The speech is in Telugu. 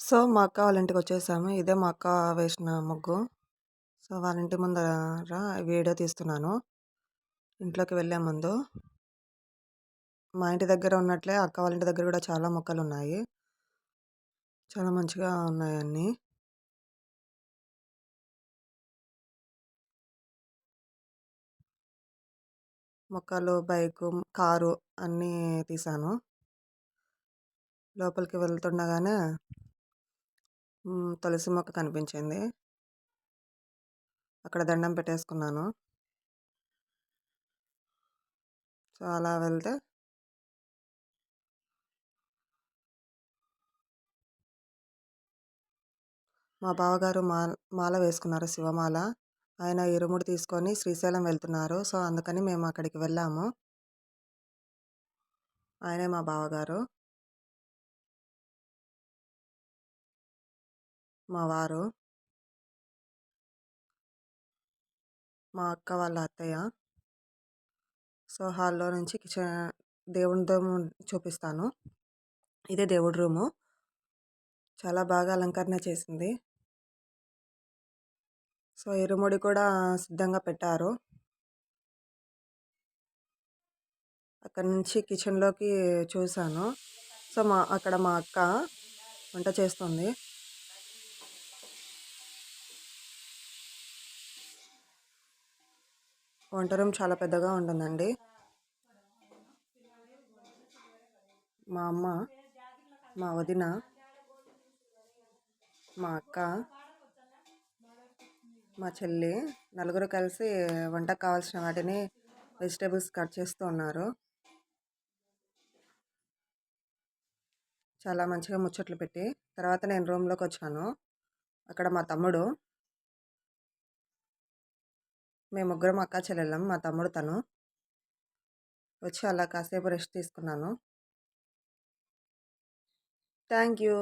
సో, మా అక్క వాళ్ళ ఇంటికి వచ్చేసాము ఇదే మా అక్క వేసిన ముగ్గు. సో, వాళ్ళ ఇంటి ముందర వీడియో తీస్తున్నాను. ఇంట్లోకి వెళ్ళే ముందు. మా ఇంటి దగ్గర ఉన్నట్లే అక్క వాళ్ళ ఇంటి దగ్గర కూడా చాలా మొక్కలు ఉన్నాయి చాలా మంచిగా ఉన్నాయి అన్నీ. మొక్కలు, బైకు, కారు అన్నీ తీశాను. లోపలికి వెళ్తుండగానే తులసి మొక్క కనిపించింది. అక్కడ దండం పెట్టేసుకున్నాను. సో, అలా వెళ్తే మా బావగారు మాల్ మాల వేసుకున్నారు శివమాల. ఆయన ఇరుముడు తీసుకొని శ్రీశైలం వెళ్తున్నారు. సో, అందుకని మేము అక్కడికి వెళ్ళాము. ఆయనే మా బావగారు. మా వారు. మా అక్క వాళ్ళ అత్తయ్య. సో, హాల్‌లో నుంచి కిచెన్ దేవుడి రూమ్ చూపిస్తాను. ఇదే దేవుడి రూము. చాలా బాగా అలంకరణ చేసింది. సో, ఇరుముడి కూడా సిద్ధంగా పెట్టారు. అక్కడి నుంచి కిచెన్‌లోకి చూశాను సో, మా అక్కడ మా అక్క వంట చేస్తుంది. వంట రూమ్ చాలా పెద్దగా ఉంటుందండి. మా అమ్మ, మా వదిన, మా అక్క, మా చెల్లి నలుగురు కలిసి వంటకు కావాల్సిన వాటిని వెజిటేబుల్స్ కట్ చేస్తూ ఉన్నారు. చాలా మంచిగా ముచ్చట్లు పెట్టి తర్వాత నేను రూమ్‌లోకి వచ్చాను. అక్కడ మా తమ్ముడు మేము ముగ్గురం అక్క చెల్లెళ్ళం. మా తమ్ముడు తను. వచ్చి అలా కాసేపు రెస్ట్ తీసుకున్నాను. Thank you.